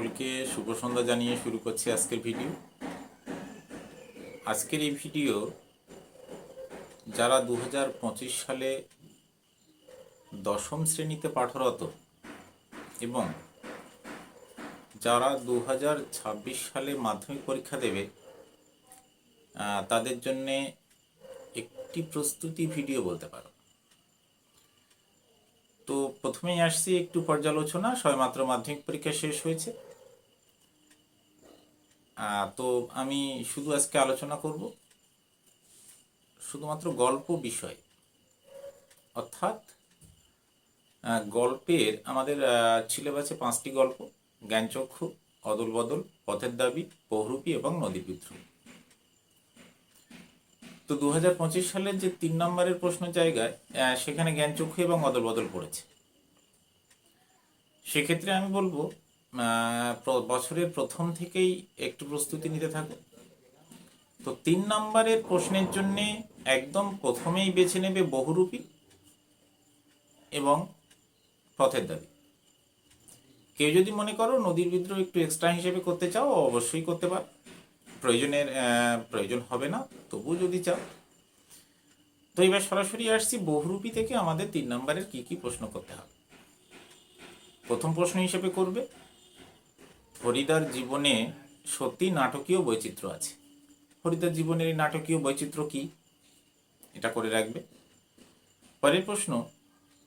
সকলকে শুভ সন্ধ্যা জানিয়ে শুরু করছি আজকের ভিডিও। আজকের এই ভিডিও যারা দু হাজার পঁচিশ সালে দশম শ্রেণীতে পাঠরত এবং যারা দু হাজার ছাব্বিশ সালে মাধ্যমিক পরীক্ষা দেবে তাদের জন্যে একটি প্রস্তুতি ভিডিও বলতে পারো। তো প্রথমেই আসছি একটু পর্যালোচনা, সবেমাত্র মাধ্যমিক পরীক্ষা শেষ হয়েছে। তো আমি শুধু আজকে আলোচনা করব শুধুমাত্র গল্প বিষয়। অর্থাৎ গল্পের আমাদের সিলেবাসে পাঁচটি গল্প, জ্ঞানচক্ষু অদল বদল পথের দাবি, বহুরূপী এবং নদী বিদ্রোহ তো দুহাজার পঁচিশ সালের যে তিন নম্বরের প্রশ্ন জায়গায় সেখানে জ্ঞানচক্ষু এবং অদল বদল পড়েছে। সেক্ষেত্রে আমি বলব বছরের প্রথম থেকেই একটু প্রস্তুতি নিতে থাকো। তো তিন নম্বরের প্রশ্নের জন্য একদম প্রথমেই বেছে নেবে বহুরূপী এবং পথের দাবি। কেউ যদি মনে করো নদীর বিদ্রোহ একটু এক্সট্রা হিসেবে করতে চাও, অবশ্যই করতে পারো। প্রয়োজনের প্রয়োজন হবে না, তবুও যদি চাও। তো এবার সরাসরি আসছি বহুরূপী থেকে আমাদের তিন নম্বরের কি কি প্রশ্ন করতে হবে। প্রথম প্রশ্ন হিসেবে করবে হরিদার জীবনে সত্যি নাটকীয় বৈচিত্র্য আছে। হরিদার জীবনের এই নাটকীয় বৈচিত্র্য কি? এটা করে রাখবে। পরের প্রশ্ন,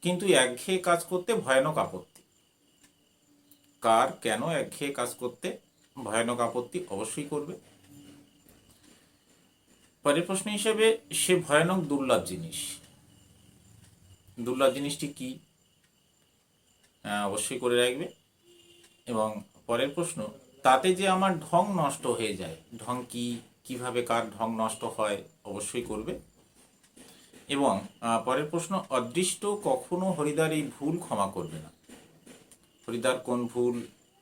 কিন্তু একঘেয়ে কাজ করতে ভয়ানক আপত্তি। কার কেন একঘেয়ে কাজ করতে ভয়ানক আপত্তি অবশ্যই করবে। পরের প্রশ্ন হিসেবে, সে ভয়ানক দুর্লভ জিনিস। দুর্লভ জিনিসটি কি? অবশ্যই করে রাখবে এবং পরের প্রশ্ন, তাতে যে আমার ঢং নষ্ট হয়ে যায়, ঢং কি, কীভাবে কার ঢং নষ্ট হয়, অবশ্যই করবে। এবং পরের প্রশ্ন, অদৃষ্ট কখনো হরিদার এই ভুল ক্ষমা করবে না। হরিদার কোন ভুল,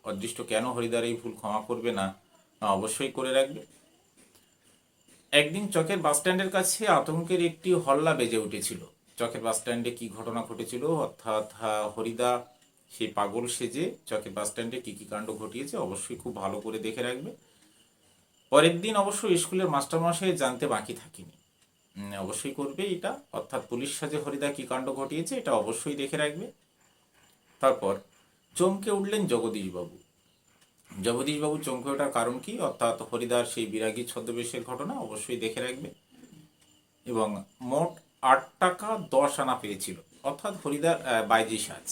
অদৃষ্ট কেন হরিদার এই ভুল ক্ষমা করবে না অবশ্যই করে রাখবে। একদিন চকের বাস স্ট্যান্ডের কাছে আতঙ্কের একটি হল্লা বেজে উঠেছিল। চকের বাস স্ট্যান্ডে কি ঘটনা ঘটেছিল? অর্থাৎ হরিদা সেই পাগল সেজে চকে বাস স্ট্যান্ডে কী কি কাণ্ড ঘটিয়েছে অবশ্যই খুব ভালো করে দেখে রাখবে। পরের দিন অবশ্য স্কুলের মাস্টারমশাই জানতে বাকি থাকেনি। অবশ্যই করবে এটা, অর্থাৎ পুলিশ সাজে হরিদা কী কাণ্ড ঘটিয়েছে এটা অবশ্যই দেখে রাখবে। তারপর চমকে উঠলেন জগদীশবাবু। জগদীশবাবু চমকে ওঠার কারণ কি? অর্থাৎ হরিদার সেই বিরাগী ছদ্মবেশের ঘটনা অবশ্যই দেখে রাখবে। এবং মোট আট টাকা দশ আনা পেয়েছিল। অর্থাৎ হরিদার বাইজি সাজ।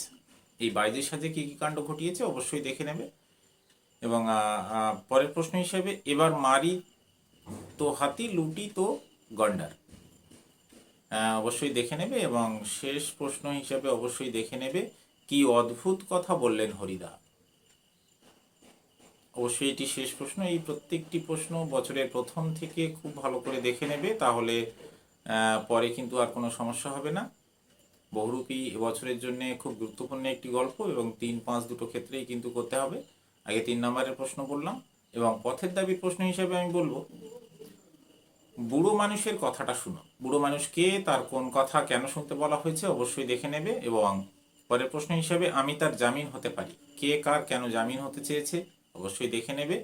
এই বাইজি সাথে কি কি কাণ্ড ঘটিয়েছে অবশ্যই দেখে নেবে। এবং পরের প্রশ্ন হিসেবে, এবার মারি তো হাতি, লুটি তো গন্ডার। অবশ্যই দেখে নেবে এবং শেষ প্রশ্ন হিসেবে অবশ্যই দেখে নেবে, কি অদ্ভুত কথা বললেন হরিদা। অবশ্যই এটি শেষ প্রশ্ন, এই প্রত্যেকটি প্রশ্ন বছরের প্রথম থেকে খুব ভালো করে দেখে নেবে, তাহলে পরে কিন্তু আর কোনো সমস্যা হবে না। বহুরূপী এবছরের জন্য খুব গুরুত্বপূর্ণ একটি গল্প এবং তিন পাঁচ দুটো ক্ষেত্রেই কিন্তু করতে হবে। আগে তিন নম্বরের প্রশ্ন বললাম এবং পথের দাবির প্রশ্ন হিসেবে আমি বলব, বুড়ো মানুষের কথাটা শুনো। বুড়ো মানুষকে তার কোন কথা কেন শুনতে বলা হয়েছে অবশ্যই দেখে নেবে এবং পরের প্রশ্ন হিসেবে আমি তার জামিন হতে পারি। কে, কার কেন জামিন হতে চেয়েছে অবশ্যই দেখে নেবে।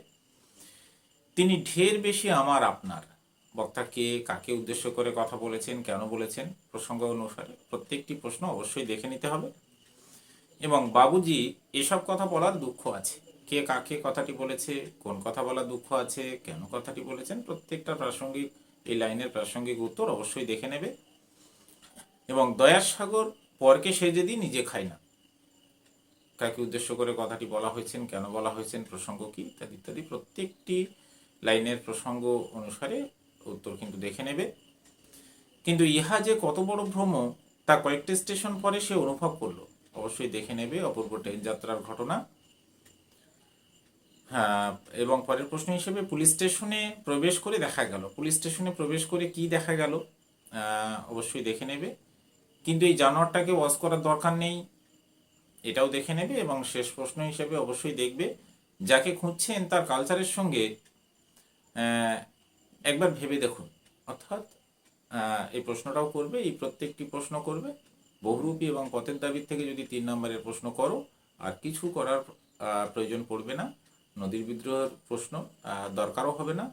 তিনি ঢের বেশি আমার আপনার। বক্তা কে কাকে উদ্দেশ্য করে কথা বলেছেন, কেন বলেছেন, প্রসঙ্গ অনুসারে প্রত্যেকটি প্রশ্ন অবশ্যই দেখে নিতে হবে। এবং বাবুজি, এসব কথা বলার দুঃখ আছে। কে কাকে কথাটি বলেছে, কোন কথা বলার দুঃখ আছে, কেন কথাটি বলেছেন, প্রত্যেকটা প্রাসঙ্গিক, এই লাইনের প্রাসঙ্গিক উত্তর অবশ্যই দেখে নেবে। এবং দয়ার সাগর, পরকে সে যদি নিজে খায় না। কাকে উদ্দেশ্য করে কথাটি বলা হয়েছেন, কেন বলা হয়েছেন, প্রসঙ্গ কি, ইত্যাদি ইত্যাদি প্রত্যেকটি লাইনের প্রসঙ্গ অনুসারে উত্তর কিন্তু দেখে নেবে। কিন্তু ইহা যে কত বড় ভ্রম তা কয়েকটি স্টেশন পরে সে অনুভব করল। অবশ্যই দেখে নেবে অপূর্ব ট্রেন যাত্রার ঘটনা। হ্যাঁ এবং পরের প্রশ্ন হিসেবে পুলিশ স্টেশনে প্রবেশ করে দেখা গেল। পুলিশ স্টেশনে প্রবেশ করে কি দেখা গেল? অবশ্যই দেখে নেবে। কিন্তু এই জানোয়ারটাকে ওয়াশ করার দরকার নেই, এটাও দেখে নেবে এবং শেষ প্রশ্ন হিসেবে অবশ্যই দেখবে। যাকে খুঁজছেন তার কালচারের সঙ্গে একবার ভেবে দেখুন। অর্থাৎ এই প্রশ্নটাও করবে, এই প্রত্যেকটি প্রশ্ন করবে। বহুরূপী এবং পথের দাবির থেকে যদি তিন নম্বরের প্রশ্ন করো, আর কিছু করার প্রয়োজন পড়বে না। নদীর বিদ্রোহের প্রশ্ন দরকারও হবে না।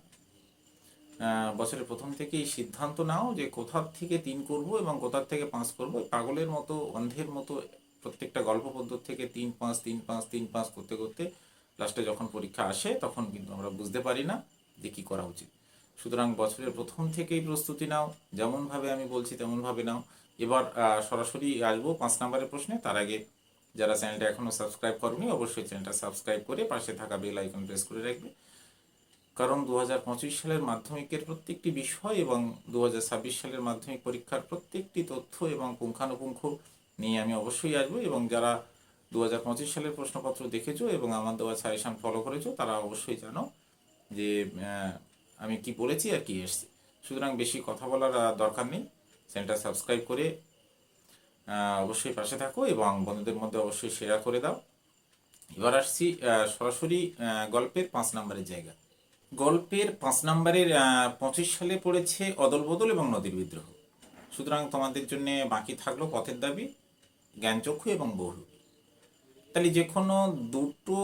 বছরের প্রথম থেকেই সিদ্ধান্ত নাও যে কোথার থেকে তিন করব এবং কোথার থেকে পাঁচ করব। পাগলের মতো, অন্ধের মতো প্রত্যেকটা গল্প পদ্ধতি থেকে তিন পাঁচ তিন পাঁচ তিন পাঁচ করতে করতে লাস্টে যখন পরীক্ষা আসে, তখন কিন্তু আমরা বুঝতে পারি না যে কী করা উচিত। সুতরাং বছরের প্রথম থেকেই প্রস্তুতি নাও, যেমনভাবে আমি বলছি তেমনভাবে নাও। এবার সরাসরি আসব পাঁচ নম্বরের প্রশ্নে। তার আগে যারা চ্যানেলটা এখনও সাবস্ক্রাইব করনি, অবশ্যই চ্যানেলটা সাবস্ক্রাইব করে পাশে থাকা বেল আইকন প্রেস করে রাখবে। কারণ দু হাজার পঁচিশ সালের মাধ্যমিকের প্রত্যেকটি বিষয় এবং দু হাজার ছাব্বিশ সালের মাধ্যমিক পরীক্ষার প্রত্যেকটি তথ্য এবং পুঙ্খানুপুঙ্খ নিয়ে আমি অবশ্যই আসব। এবং যারা দু হাজার পঁচিশ সালের প্রশ্নপত্র দেখেছ এবং আমার দেওয়া সাজেশন ফলো করেছ, তারা অবশ্যই জানো যে আমি কি বলেছি আর কি এসছি। সুতরাং বেশি কথা বলার দরকার নেই। চ্যানেলটা সাবস্ক্রাইব করে অবশ্যই পাশে থাকো এবং বন্ধুদের মধ্যে অবশ্যই শেয়ার করে দাও। এবার আসছি সরাসরি গল্পের পাঁচ নম্বরের জায়গা। গল্পের পাঁচ নম্বরের পঁচিশ সালে পড়েছে অদল বদল এবং নদীর বিদ্রোহ। সুতরাং তোমাদের জন্য বাকি থাকল পথের দাবি, জ্ঞানচক্ষু এবং বহুরূপী তাহলে যে কোনো দুটো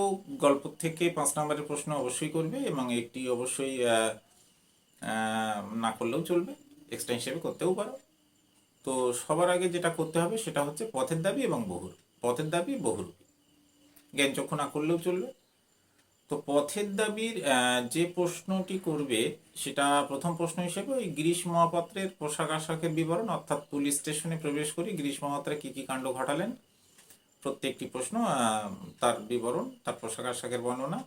গল্প থেকে পাঁচ নম্বরের প্রশ্ন অবশ্যই করবে এবং একটি অবশ্যই না করলেও চলবে এক্সট্রা হিসেবে করতেও পারো। তো সবার আগে যেটা করতে হবে সেটা হচ্ছে পথের দাবি এবং বহুর পথের দাবি বহুরূপী জ্ঞানচক্ষু না করলেও চলবে। তো পথের দাবির যে প্রশ্নটি করবে সেটা প্রথম প্রশ্ন হিসেবে ওই গিরিশ মহাপাত্রের পোশাক আশাকের বিবরণ, অর্থাৎ পুলিশ স্টেশনে প্রবেশ করে গিরিশ মহাপাত্র কি কি কাণ্ড ঘটালেন, প্রত্যেকটি প্রশ্ন তার বিবরণ, তার পোশাক আশাকের বর্ণনা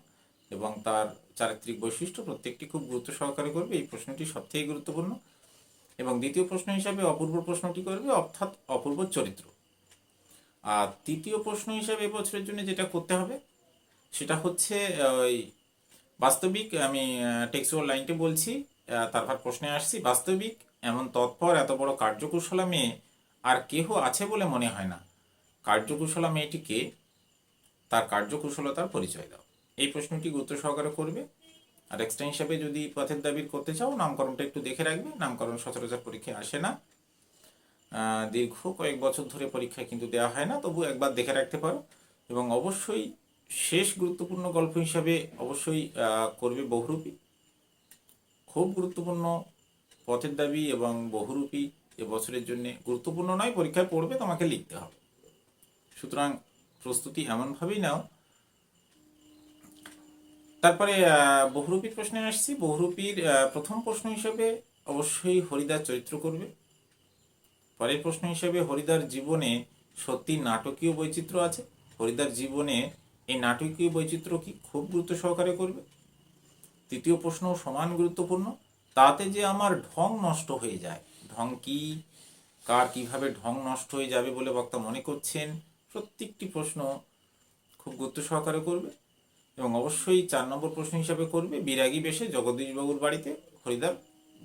এবং তার চারিত্রিক বৈশিষ্ট্য প্রত্যেকটি খুব গুরুত্ব সহকারে করবে, এই প্রশ্নটি সবথেকে গুরুত্বপূর্ণ। এবং দ্বিতীয় প্রশ্ন হিসাবে অপূর্ব প্রশ্নটি করবে, অর্থাৎ অপূর্ব চরিত্র। আর তৃতীয় প্রশ্ন হিসাবে এবছরের জন্য যেটা করতে হবে, সেটা হচ্ছে ওই বাস্তবিক, আমি টেক্সুয়াল লাইনটি বলছি তারপর প্রশ্নে আসছি, বাস্তবিক এমন তৎপর এত বড় কার্যকুশলা মেয়ে আর কেহ আছে বলে মনে হয় না। কার্যকুশলা মেয়েটিকে তার কার্যকুশলতার পরিচয় দাও। এই প্রশ্নটি গুরুত্ব সহকারে করবে। আর এক্সট্রা হিসাবে যদি পথের দাবির করতে চাও, নামকরণটা একটু দেখে রাখবে। নামকরণ সচরাচর পরীক্ষায় আসে না। দীর্ঘ কয়েক বছর ধরে পরীক্ষায় কিন্তু দেওয়া হয় না, তবু একবার দেখে রাখতে পারো। এবং অবশ্যই শেষ গুরুত্বপূর্ণ গল্প হিসাবে অবশ্যই করবে বহুরূপী। খুব গুরুত্বপূর্ণ পথের দাবি এবং বহুরূপী এবছরের জন্য গুরুত্বপূর্ণ নয়, পরীক্ষায় পড়বে, তোমাকে লিখতে হবে। সুতরাং প্রস্তুতি এমনভাবেই নাও তারপরে বহুরূপীর প্রশ্নে আসছি। বহুরূপীর প্রথম প্রশ্ন হিসেবে অবশ্যই হরিদার চরিত্র করবে। পরের প্রশ্ন হিসেবে হরিদার জীবনে সত্যি নাটকীয় বৈচিত্র্য আছে। হরিদার জীবনে এই নাটকীয় বৈচিত্র্য কি খুব গুরুত্ব সহকারে করবে? তৃতীয় প্রশ্ন সমান গুরুত্বপূর্ণ। তাতে যে আমার ঢং নষ্ট হয়ে যায়। ঢং কি? কার কীভাবে ঢং নষ্ট হয়ে যাবে বলে বক্তা মনে করছেন? প্রত্যেকটি প্রশ্ন খুব গুরুত্ব সহকারে করবে। এবং অবশ্যই চার নম্বর প্রশ্ন হিসাবে করবে, বিরাগী বেশে জগদীশবাবুর বাড়িতে হরিদার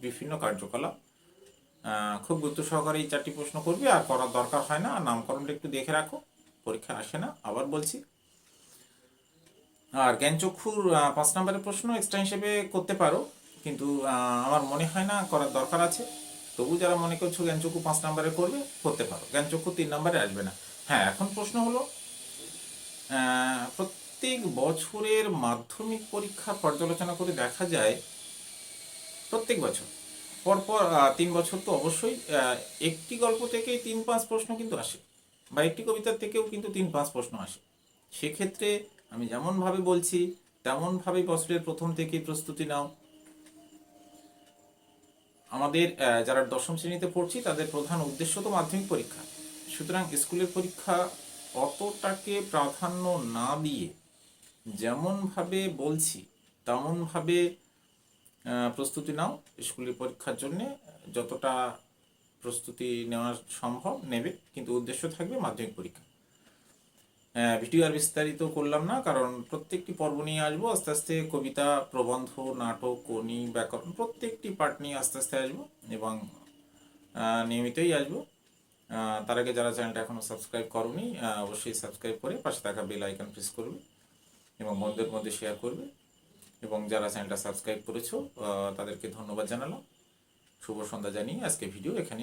বিভিন্ন কার্যকলাপ। খুব গুরুত্ব সহকারে এই চারটি প্রশ্ন করবে, আর করার দরকার হয় না, আর নামকরণটা একটু দেখে রাখো, পরীক্ষা আসে না, আবার বলছি। আর জ্ঞানচক্ষুর পাঁচ নম্বরের প্রশ্ন এক্সট্রা হিসেবে করতে পারো, কিন্তু আমার মনে হয় না করার দরকার আছে। তবু যারা মনে করছ জ্ঞানচক্ষু পাঁচ নম্বরে করবে, করতে পারো। জ্ঞানচক্ষু তিন নম্বরে আসবে না। হ্যাঁ এখন প্রশ্ন হলো প্রত্যেক বছরের মাধ্যমিক পরীক্ষা পর্যালোচনা করে দেখা যায় প্রত্যেক বছর। পরপর তিন বছর তো অবশ্যই একটি গল্প থেকেই তিন পাঁচ প্রশ্ন কিন্তু আসে বা একটি কবিতার থেকেও কিন্তু তিন পাঁচ প্রশ্ন আসে। সেক্ষেত্রে আমি যেমনভাবে বলছি তেমনভাবে বছরের প্রথম থেকেই প্রস্তুতি নাও। আমাদের যারা দশম শ্রেণীতে পড়ছি তাদের প্রধান উদ্দেশ্য তো মাধ্যমিক পরীক্ষা। সুতরাং স্কুলের পরীক্ষা অতটাকে প্রাধান্য না দিয়ে যেমনভাবে বলছি, তেমনভাবে প্রস্তুতি নাও স্কুলের পরীক্ষার জন্য, যতটা প্রস্তুতি নেওয়া সম্ভব নেবে, কিন্তু উদ্দেশ্য থাকবে মাধ্যমিক পরীক্ষা। ভিডিও আর বিস্তারিত করলাম না, কারণ প্রত্যেকটি পর্ব নিয়ে আসব, আস্তে আস্তে কবিতা, প্রবন্ধ, নাটক কনি ব্যাকরণ প্রত্যেকটি পার্ট নিয়ে আস্তে আস্তে আসব এবং নিয়মিতই আসব। তার আগে যারা চ্যানেলটা এখনও সাবস্ক্রাইব করনি অবশ্যই সাবস্ক্রাইব করে পাশে থাকা বেল আইকন প্রেস করবে। এবং বন্ধুদের মধ্যে শেয়ার করবে। এবং যারা চ্যানেলটা সাবস্ক্রাইব করেছ তাদেরকে ধন্যবাদ জানালাম। শুভ সন্ধ্যা জানিয়ে আজকে ভিডিও এখানে